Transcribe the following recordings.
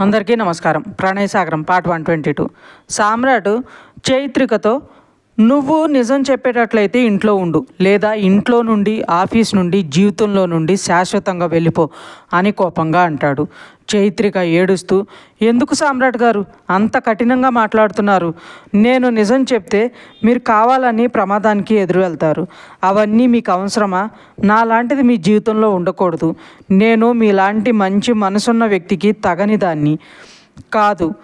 అందరికీ నమస్కారం. Pranayasagaram part one twenty two. Samrat చైత్రికతో నువ్వు నిజం చెప్పేటట్లయితే ఇంట్లో ఉండు లేదా ఇంట్లో నుండి ఆఫీస్ నుండి జీవితంలో నుండి శాశ్వతంగా వెళ్ళిపో అని కోపంగా అంటాడు. చైత్రిక ఏడుస్తూ ఎందుకు సామ్రాట్ గారు? అంత కఠినంగా మాట్లాడుతున్నారు. నేను నిజం చెప్తే మీరు కావాలని ప్రమాదానికి ఎదురు వెళ్తారు. అవన్నీ మీకు అవసరమా? నాలాంటిది మీ జీవితంలో ఉండకూడదు. నేను మీలాంటి మంచి మనసున్న వ్యక్తికి తగని దాన్ని కాదు.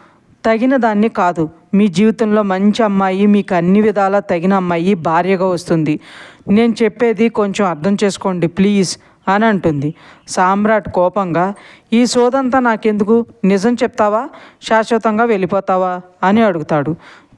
తగిన దాన్ని కాదు. మీ జీవితంలో మంచి అమ్మాయి మీకు అన్ని విధాలా తగిన అమ్మాయి భార్యగా వస్తుంది. నేను చెప్పేది కొంచెం అర్థం చేసుకోండి ప్లీజ్ అని అంటుంది. సామ్రాట్ కోపంగా ఈ సోదంతా నాకెందుకు? నిజం చెప్తావా? శాశ్వతంగా వెళ్ళిపోతావా? అని అడుగుతాడు.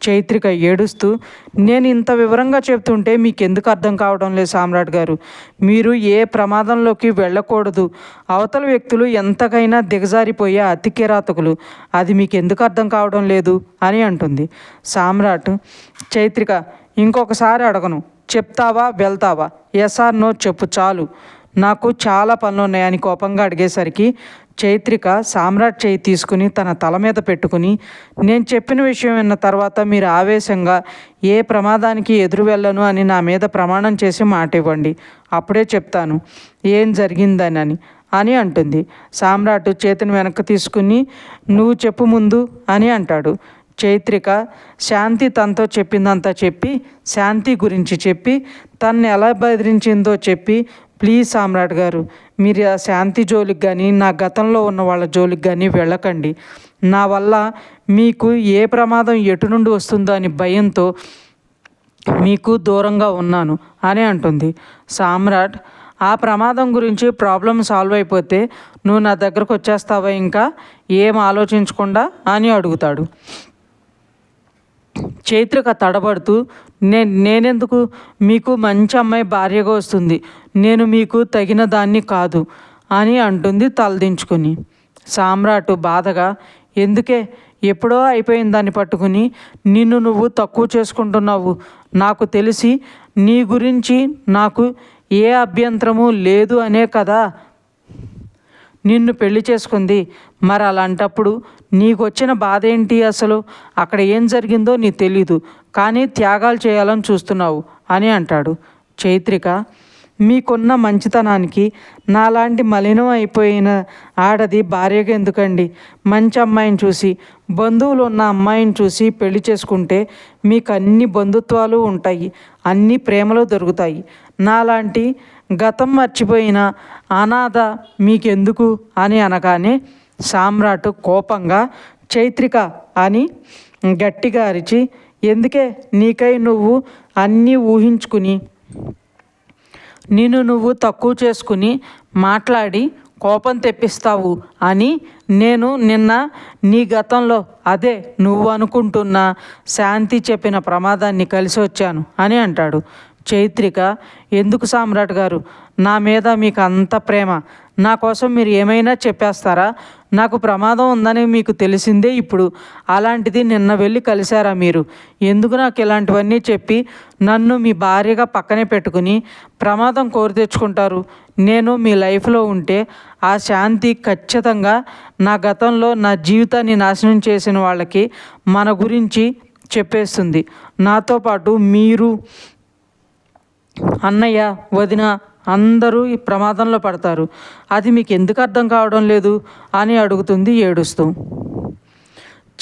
చైత్రిక ఏడుస్తూ నేను ఇంత వివరంగా చెప్తుంటే మీకు ఎందుకు అర్థం కావడం లేదు సామ్రాట్ గారు. మీరు ఏ ప్రమాదంలోకి వెళ్ళకూడదు. అవతల వ్యక్తులు ఎంతకైనా దిగజారిపోయే అతి కిరాతకులు. అది మీకు ఎందుకు అర్థం కావడం లేదు అని అంటుంది. సామ్రాట్ చైత్రిక ఇంకొకసారి అడగను. చెప్తావా వెళ్తావా? ఎస్ఆర్ నో చెప్పు చాలు. నాకు చాలా పనులు ఉన్నాయని కోపంగా అడిగేసరికి చైత్రిక సామ్రాట్ చేయి తీసుకుని తన తల మీద పెట్టుకుని నేను చెప్పిన విషయం విన్న తర్వాత మీరు ఆవేశంగా ఏ ప్రమాదానికి ఎదురు వెళ్ళను అని నా మీద ప్రమాణం చేసి మాట ఇవ్వండి. అప్పుడే చెప్తాను. ఏం జరిగిందని అని. అంటుంది. సామ్రాట్ చేతిని వెనక్కి తీసుకుని నువ్వు చెప్పు ముందు అని అంటాడు. చైత్రిక శాంతి తనతో చెప్పిందంతా చెప్పి శాంతి గురించి చెప్పి తన్ని ఎలా బెదిరించిందో చెప్పి ప్లీజ్ సామ్రాట్ గారు మీరు ఆ శాంతి జోలికి కానీ నా గతంలో ఉన్న వాళ్ళ జోలికి కానీ వెళ్ళకండి. నా వల్ల మీకు ఏ ప్రమాదం ఎటు నుండి వస్తుందో అని భయంతో మీకు దూరంగా ఉన్నాను అని అంటుంది. సామ్రాట్ ఆ ప్రమాదం గురించి ప్రాబ్లం సాల్వ్ అయిపోతే నువ్వు నా దగ్గరకు వచ్చేస్తావా ఇంకా? ఏం ఆలోచించకుండా అని అడుగుతాడు. చైత్రిక తడబడుతూ నే నేనెందుకు? మీకు మంచి అమ్మాయి భార్యగా వస్తుంది. నేను మీకు తగిన దాన్ని కాదు అని అంటుంది తలదించుకొని సామ్రాట్ బాధగా ఎందుకే? ఎప్పుడో అయిపోయిన దాన్ని పట్టుకుని నిన్ను నువ్వు తక్కువ చేసుకుంటున్నావు. నాకు తెలిసి నీ గురించి నాకు ఏ అభ్యంతరము లేదు అనే కదా. నిన్ను పెళ్ళి చేసుకుంది. మరి అలాంటప్పుడు నీకు వచ్చిన బాధ ఏంటి అసలు? అక్కడ ఏం జరిగిందో నీకు తెలీదు. కానీ త్యాగాలు చేయాలని చూస్తున్నావు అని అంటాడు. చైత్రిక మీకున్న మంచితనానికి నాలాంటి మలినం అయిపోయిన ఆడది భార్యగా ఎందుకండి? మంచి అమ్మాయిని చూసి బంధువులు ఉన్న అమ్మాయిని చూసి పెళ్ళి చేసుకుంటే మీకు అన్ని బంధుత్వాలు ఉంటాయి అన్ని ప్రేమలు దొరుకుతాయి. నాలాంటి గతం మర్చిపోయిన అనాథ మీకెందుకు అని అనగానే సామ్రాట్ కోపంగా చైత్రిక అని గట్టిగా అరిచి ఎందుకే నీకై నువ్వు అన్నీ ఊహించుకుని నిన్ను నువ్వు తక్కువ చేసుకుని మాట్లాడి కోపం తెప్పిస్తావు అని నేను నిన్న నీ గతంలో అదే నువ్వు అనుకుంటున్న శాంతి చెప్పిన ప్రమాదాన్ని కలిసి వచ్చాను అని అంటాడు. చైత్రిక ఎందుకు సామ్రాట్ గారు? నా మీద మీకు అంత ప్రేమ. నా కోసం మీరు ఏమైనా చెప్పేస్తారా? నాకు ప్రమాదం ఉందని మీకు తెలిసిందే ఇప్పుడు. అలాంటిది నిన్న వెళ్ళి కలిశారా మీరు? ఎందుకు నాకు ఇలాంటివన్నీ చెప్పి నన్ను మీ భార్యగా పక్కనే పెట్టుకుని ప్రమాదం కోరి తెచ్చుకుంటారు? నేను మీ లైఫ్లో ఉంటే ఆ శాంతి ఖచ్చితంగా నా గతంలో నా జీవితాన్ని నాశనం చేసిన వాళ్ళకి మన గురించి చెప్పేస్తుంది. నాతో పాటు మీరు అన్నయ్య వదిన అందరూ ఈ ప్రమాదంలో పడతారు. అది మీకు ఎందుకు అర్థం కావడం లేదు అని అడుగుతుంది ఏడుస్తూ.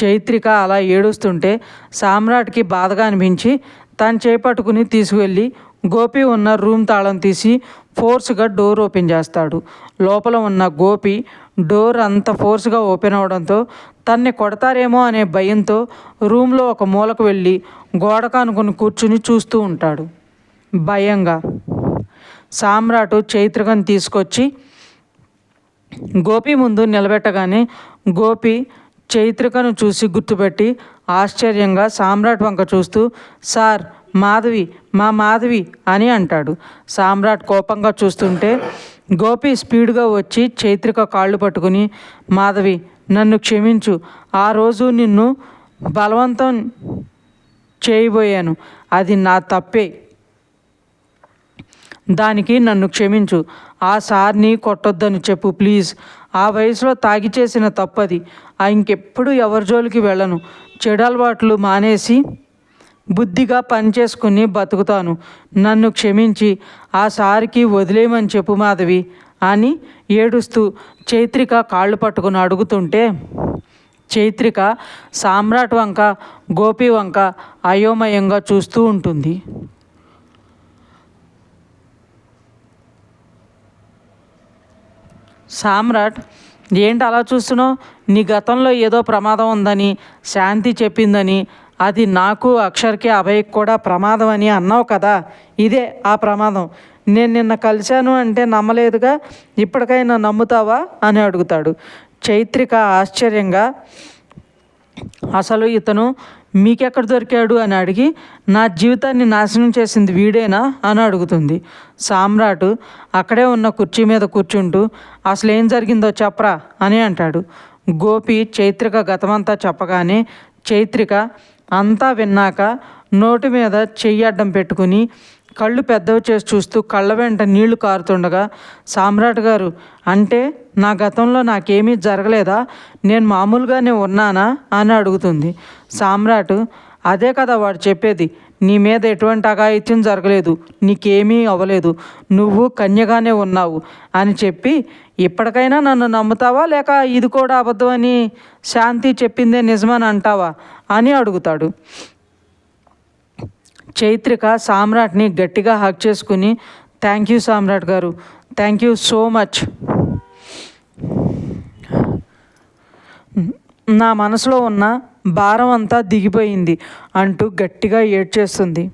చైత్రిక అలా ఏడుస్తుంటే సామ్రాట్కి బాధగా అనిపించి తను చేపట్టుకుని తీసుకువెళ్ళి గోపి ఉన్న రూమ్ తాళం తీసి ఫోర్స్గా డోర్ ఓపెన్ చేస్తాడు. లోపల ఉన్న గోపి డోర్ అంత ఫోర్స్గా ఓపెన్ అవడంతో తన్ని కొడతారేమో అనే భయంతో రూమ్లో ఒక మూలకు వెళ్ళి గోడకు అనుకుని కూర్చుని చూస్తూ ఉంటాడు. భయంగా. సామ్రాటు చైత్రకని తీసుకొచ్చి గోపి ముందు నిలబెట్టగానే గోపి చైత్రికను చూసి గుర్తుపెట్టి ఆశ్చర్యంగా సామ్రాట్ వంక చూస్తూ సార్ మాధవి మా మాధవి అని అంటాడు. సామ్రాట్ కోపంగా చూస్తుంటే గోపి స్పీడ్గా వచ్చి చైత్రిక కాళ్ళు పట్టుకుని మాధవి నన్ను క్షమించు. ఆ రోజు నిన్ను బలవంతం చేయబోయాను. అది నా తప్పే. దానికి నన్ను క్షమించు. ఆ సార్ని కొట్టొద్దని చెప్పు ప్లీజ్. ఆ వయసులో తాగి చేసిన తప్పది. ఆ ఇంకెప్పుడు ఎవరి జోలికి వెళ్ళను. చెడు అలవాట్లు మానేసి బుద్ధిగా పనిచేసుకుని బతుకుతాను. నన్ను క్షమించి ఆ సారికి వదిలేయమని చెప్పు మాధవి అని ఏడుస్తూ చైత్రిక కాళ్ళు పట్టుకుని అడుగుతుంటే చైత్రిక సామ్రాట్ వంక గోపి వంక అయోమయంగా చూస్తూ ఉంటుంది. సామ్రాట్ ఏంటి అలా చూస్తున్నావు? నీ గతంలో ఏదో ప్రమాదం ఉందని శాంతి చెప్పిందని అది నాకు అక్షర్కి అభయ్కి కూడా ప్రమాదం అని అన్నావు కదా? ఇదే ఆ ప్రమాదం. నేను నిన్న కలిశాను అంటే నమ్మలేదుగా? ఇప్పటికైనా నమ్ముతావా? అని అడుగుతాడు. చైత్రిక ఆశ్చర్యంగా అసలు ఇతను మీకెక్కడ దొరికాడు? అని అడిగి నా జీవితాన్ని నాశనం చేసింది వీడేనా? అని అడుగుతుంది. సామ్రాట్ అక్కడే ఉన్న కుర్చీ మీద కూర్చుంటూ అసలు ఏం జరిగిందో చెప్పరా? అని అంటాడు. గోపి చైత్రిక గతమంతా చెప్పగానే చైత్రిక అంతా విన్నాక నోటి మీద చెయ్యి అడ్డం పెట్టుకుని కళ్ళు పెద్దవి చేసి చూస్తూ కళ్ళ వెంట నీళ్ళు కారుతుండగా సామ్రాట్ గారు అంటే నా గతంలో నాకేమీ జరగలేదా? నేను మామూలుగానే ఉన్నానా? అని అడుగుతుంది. సామ్రాట్ అదే కదా వాడు చెప్పేది నీ మీద ఎటువంటి అఘాయిత్యం జరగలేదు నీకేమీ అవ్వలేదు నువ్వు కన్యగానే ఉన్నావు అని చెప్పి ఇప్పటికైనా నన్ను నమ్ముతావా లేక ఇది కూడా అబద్ధం అని శాంతి చెప్పిందే నిజమని అంటావా అని అడుగుతాడు. చైత్రిక సామ్రాట్ని గట్టిగా హక్ చేసుకుని థ్యాంక్ యూ సామ్రాట్ గారు థ్యాంక్ యూ సో మచ్. నా మనసులో ఉన్న భారం అంతా దిగిపోయింది అంటూ గట్టిగా ఏడ్చేస్తుంది.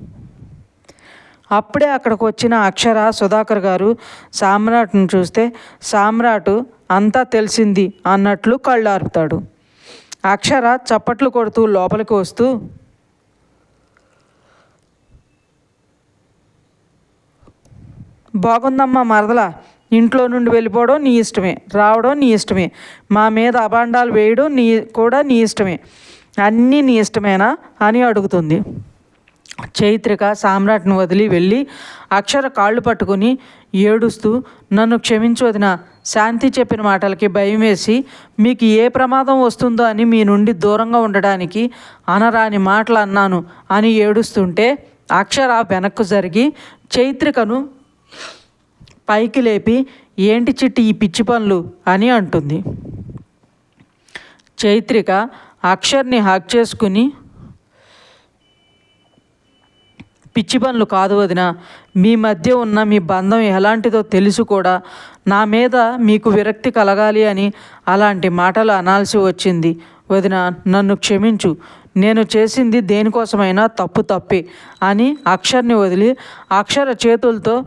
అప్పుడే అక్కడికి వచ్చిన అక్షర సుధాకర్ గారు సామ్రాట్ను చూస్తే సామ్రాట్ అంతా తెలిసింది అన్నట్లు కళ్ళార్పుతాడు అక్షర చప్పట్లు కొడుతూ లోపలికి వస్తూ బాగుందమ్మా మరదల ఇంట్లో నుండి వెళ్ళిపోవడం నీ ఇష్టమే రావడం నీ ఇష్టమే మా మీద అభాండాలు వేయడం నీ కూడా నీ ఇష్టమే అన్నీ నీ ఇష్టమేనా అని అడుగుతుంది. చైత్రిక సామ్రాట్ను వదిలి వెళ్ళి అక్షర కాళ్ళు పట్టుకుని ఏడుస్తూ నన్ను క్షమించొదిన శాంతి చెప్పిన మాటలకి భయం వేసి మీకు ఏ ప్రమాదం వస్తుందో అని మీ నుండి దూరంగా ఉండడానికి అనరాని మాటలు అన్నాను అని ఏడుస్తుంటే అక్షర వెనక్కు జరిగి చైత్రికను పైకి లేపి ఏంటి చిట్టి ఈ పిచ్చి పనులు? అని అంటుంది. చైత్రిక అక్షర్ని హ్యాక్ చేసుకుని పిచ్చి పనులు కాదు వదిన. మీ మధ్య ఉన్న మీ బంధం ఎలాంటిదో తెలుసు కూడా. నా మీద మీకు విరక్తి కలగాలి అని అలాంటి మాటలు అనాల్సి వచ్చింది. వదిన నన్ను క్షమించు. నేను చేసింది దేనికోసమైనా తప్పు తప్పే అని అక్షర్ని వదిలి అక్షర చేతులతో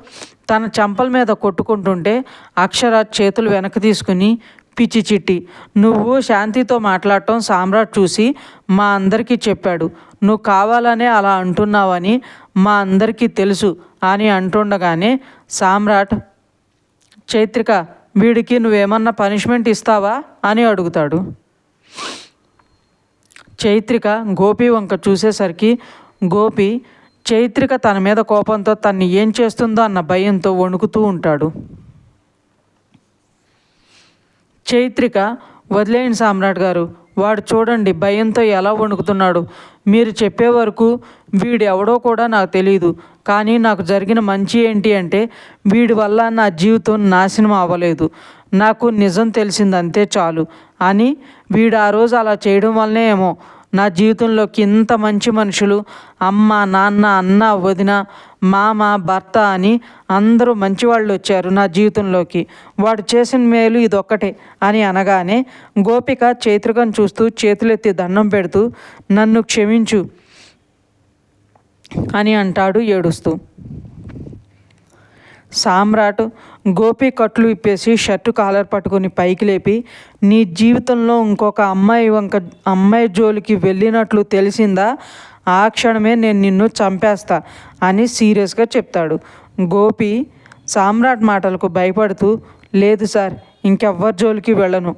తన చంపల మీద కొట్టుకుంటుంటే అక్షర చేతులు వెనక్కి తీసుకుని పిచ్చి చిట్టి. నువ్వు శాంతితో మాట్లాడటం సామ్రాట్ చూసి మా అందరికీ చెప్పాడు. నువ్వు కావాలనే అలా అంటున్నావని మా అందరికీ తెలుసు అని అంటుండగానే సామ్రాట్ చైత్రిక వీడికి నువ్వేమన్నా పనిష్మెంట్ ఇస్తావా? అని అడుగుతాడు. చైత్రిక గోపి వంక చూసేసరికి గోపి చైత్రిక తన మీద కోపంతో తన్ని ఏం చేస్తుందో అన్న భయంతో వణుకుతూ ఉంటాడు. చైత్రిక వదిలేయండి సామ్రాట్ గారు. వాడు చూడండి భయంతో ఎలా వణుకుతున్నాడు. మీరు చెప్పే వరకు వీడు ఎవడో కూడా నాకు తెలియదు కానీ నాకు జరిగిన మంచి ఏంటి అంటే వీడి వల్ల నా జీవితం నాశనం అవ్వలేదు. నాకు నిజం తెలిసింది అంతే చాలు. అని వీడు ఆ రోజు అలా చేయడం వల్లనే ఏమో. నా జీవితంలోకి ఇంత మంచి మనుషులు అమ్మ నాన్న అన్న వదిన మామ భర్త అని అందరూ మంచివాళ్ళు వచ్చారు నా జీవితంలోకి. వాడు చేసిన మేలు ఇదొక్కటే అని అనగానే గోపిక చైత్రికను చూస్తూ చేతులెత్తి దండం పెడుతూ నన్ను క్షమించు అని అంటాడు ఏడుస్తూ. సామ్రాట్ గోపి కట్లు ఇప్పేసి షర్టు కాలర్ పట్టుకొని పైకి లేపి నీ జీవితంలో ఇంకొక అమ్మాయి వంక అమ్మాయి జోలికి వెళ్ళినట్లు తెలిసిందా? ఆ క్షణమే నేను నిన్ను చంపేస్తా అని సీరియస్గా చెప్తాడు. గోపి సామ్రాట్ మాటలకు భయపడుతూ లేదు సార్ ఇంకెవ్వరి జోలికి వెళ్ళను.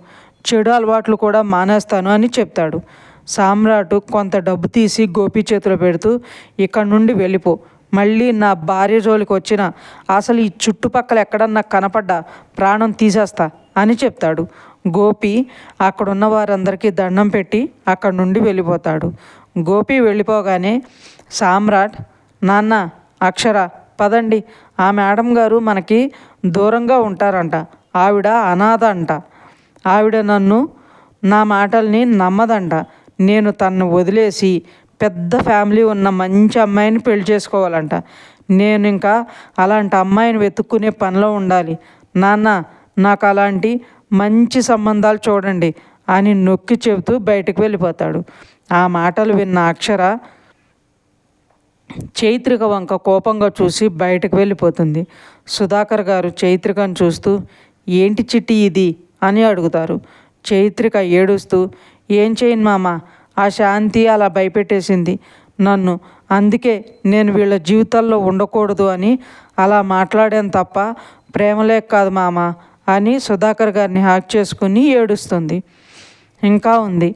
చెడు అలవాట్లు కూడా మానేస్తాను అని చెప్తాడు. సామ్రాట్ కొంత డబ్బు తీసి గోపి చేతిలో పెడుతూ ఇక్కడ నుండి వెళ్ళిపో. మళ్ళీ నా భార్య జోలికి వచ్చిన అసలు ఈ చుట్టుపక్కల ఎక్కడన్నా కనపడ్డా ప్రాణం తీసేస్తా అని చెప్తాడు. గోపి అక్కడున్న వారందరికీ దండం పెట్టి అక్కడ నుండి వెళ్ళిపోతాడు. గోపి వెళ్ళిపోగానే సామ్రాట్ నాన్న అక్షర పదండి. ఆ మేడం గారు మనకి దూరంగా ఉంటారంట. ఆవిడ అనాథ అంట. ఆవిడ నన్ను నా మాటల్ని నమ్మదంట. నేను తన్ను వదిలేసి పెద్ద ఫ్యామిలీ ఉన్న మంచి అమ్మాయిని పెళ్ళి చేసుకోవాలంట. నేను ఇంకా అలాంటి అమ్మాయిని వెతుక్కునే పనిలో ఉండాలి. నాన్న నాకు అలాంటి మంచి సంబంధాలు చూడండి అని నొక్కి చెబుతూ బయటకు వెళ్ళిపోతాడు. ఆ మాటలు విన్న అక్షర చైత్రిక వంక కోపంగా చూసి బయటకు వెళ్ళిపోతుంది. సుధాకర్ గారు చైత్రికను చూస్తూ ఏంటి చిట్టి ఇది? అని అడుగుతారు. చైత్రిక ఏడుస్తూ ఏం చేయను మామ ఆ శాంతి అలా భయపెట్టేసింది. నన్ను అందుకే నేను వీళ్ళ జీవితాల్లో ఉండకూడదు అని అలా మాట్లాడాను తప్ప ప్రేమలేక కాదు మామ అని సుధాకర్ గారిని హ్యాక్ చేసుకుని ఏడుస్తుంది. ఇంకా ఉంది.